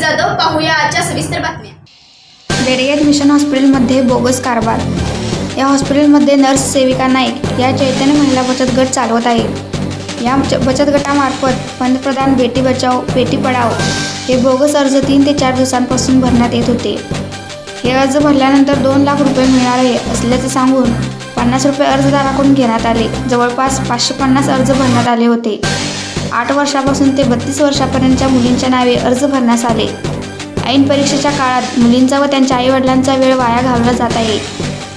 जाधव. पाहूया आजच्या सविस्तर बातम्या. बेडग्यात मिशन हॉस्पिटलमध्ये बोगस कारभार. या हॉस्पिटलमध्ये नर्स सेविका नाईक या चैतन्य महिला बचत गट चालवत आहे. या बचत गटामार्फत पंतप्रधान बेटी बचाओ बेटी पढाओ हे बोगस अर्ज तीन ते चार दिवसांपासून भरण्यात येत होते. हे अर्ज भरल्यानंतर दोन लाख रुपये मिळणार आहे असल्याचे सांगून पन्नास रुपये अर्जदाराकडून घेण्यात आले. जवळपास पाचशे पन्नास अर्ज भरण्यात आले होते. आठ वर्षापासून ते बत्तीस वर्षापर्यंतच्या मुलींच्या नावे अर्ज भरण्यास आले. ऐन परीक्षेच्या काळात मुलींचा व त्यांच्या आईवडिलांचा वेळ वाया घालवला जात आहे.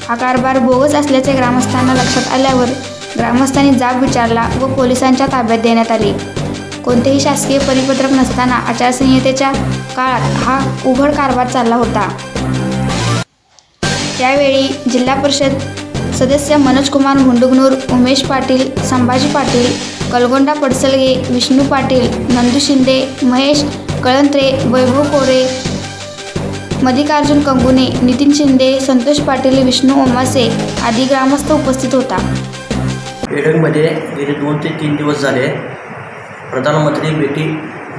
हा कारभार बोगस असल्याचे ग्रामस्थांना लक्षात आल्यावर ग्रामस्थांनी जाब विचारला व पोलिसांच्या ताब्यात देण्यात आले. कोणतेही शासकीय परिपत्रक नसताना आचारसंहितेच्या काळात हा उघड कारभार चालला होता. यावेळी जिल्हा परिषद सदस्य मनोज कुमार मुंडुगनूर उमेश पाटील संभाजी पाटील कलगोंडा पडसलगे विष्णू पाटील नंदू शिंदे महेश कळंत्रे वैभव कोरे मल्लिकार्जुन कंगुने नितीन शिंदे संतोष पाटील विष्णू ओमासे आदी ग्रामस्थ उपस्थित होता. बेडगमध्ये गेले दोन ते तीन दिवस झाले. प्रधानमंत्री बेटी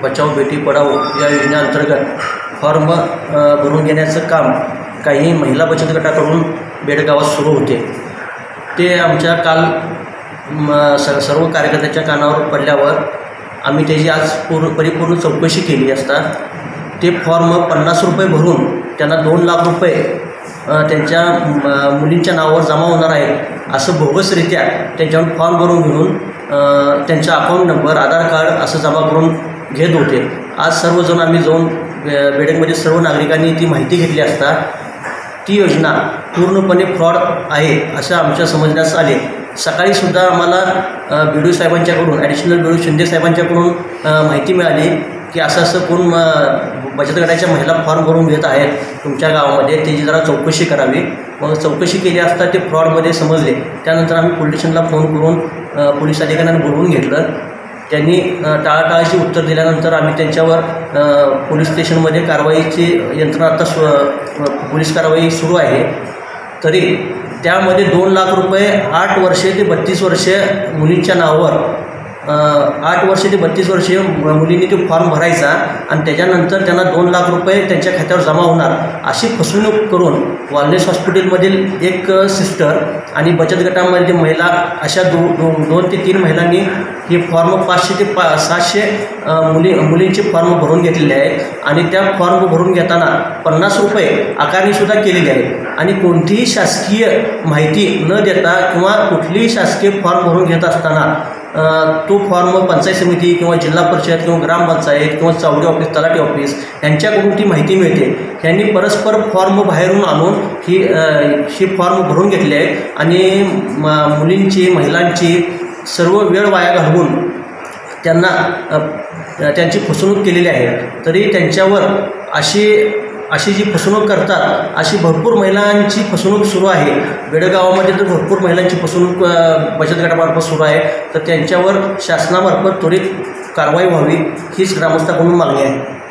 बचाओ बेटी पढाओ या योजनेअंतर्गत फॉर्म भरून घेण्याचं काम काही महिला बचत गटाकडून बेडगावात सुरू होते. ते आमच्या काल म, स सर्व कार्यकर्त्याच्या कानावर पडल्यावर आम्ही त्याची आज पूर्ण परिपूर्ण चौकशी केली असता. ते फॉर्म पन्नास रुपये भरून त्यांना दोन लाख रुपये त्यांच्या म, मुलींच्या नावावर जमा होणार आहेत असं बोगसरित्या त्यांच्यावर फॉर्म भरून घेऊन त्यांचा अकाऊंट नंबर आधार कार्ड असं जमा करून घेत होते. आज सर्वजण आम्ही जाऊन बे- सर्व नागरिकांनी ती माहिती घेतली असता ती योजना पूर्णपणे फ्रॉड आहे असं आमच्या समजण्यास आले. सकाळीसुद्धा आम्हाला बी डी साहेबांच्याकडून ॲडिशनल बी डी शिंदे साहेबांच्याकडून माहिती मिळाली की असं असं कोण बचत गटाच्या महिला फॉर्म भरून घेत आहेत तुमच्या गावामध्ये त्याची जरा चौकशी करावी. मग चौकशी केली असता ते फ्रॉडमध्ये समजले. त्यानंतर आम्ही पोलीस स्टेशनला फोन करून पोलीस अधिकाऱ्यांना बोलवून घेतलं. त्यांनी टाळाटाळाची उत्तर दिल्यानंतर आम्ही त्यांच्यावर पोलीस स्टेशनमध्ये कारवाईची यंत्रणा आता सु पोलीस कारवाई सुरू आहे. तरी त्यामध्ये दोन लाख रुपये आठ वर्षे ते बत्तीस वर्षे मुलींच्या नावावर आठ वर्षे ते बत्तीस वर्षे मुलींनी तो फॉर्म भरायचा आणि त्याच्यानंतर त्यांना दोन लाख रुपये त्यांच्या खात्यावर जमा होणार. अशी फसवणूक करून वालनेस हॉस्पिटलमधील एक सिस्टर आणि बचत गटामधील महिला अशा दो दो दोन ते तीन महिलांनी हे फॉर्म पाचशे ते पा सातशे मुली मुलींचे फॉर्म भरून घेतलेले आहे. आणि त्या फॉर्म भरून घेताना पन्नास रुपये आकारणीसुद्धा केलेली आहे. आणि कोणतीही शासकीय माहिती न देता किंवा कुठलीही शासकीय फॉर्म भरून घेत असताना तो फॉर्म पंचायत समिती किंवा जिल्हा परिषद किंवा ग्रामपंचायत किंवा चावडी ऑफिस तलाठी ऑफिस यांच्याकडून ती माहिती मिळते. यांनी परस्पर फॉर्म बाहेरून आणून ही ही फॉर्म भरून घेतले आहे आणि मुलींची महिलांची सर्व वेळ वाया घालवून त्यांना त्यांची फसवणूक केलेली आहे. तरी त्यांच्यावर अशी अशी जी फसवणूक करतात अशी भरपूर महिलांची फसवणूक सुरू आहे. बेडगावामध्ये तर भरपूर महिलांची फसवणूक बचत गटामार्फत सुरू आहे. तर त्यांच्यावर शासनामार्फत त्वरित कारवाई व्हावी हीच ग्रामस्थाकडून मागणी आहे.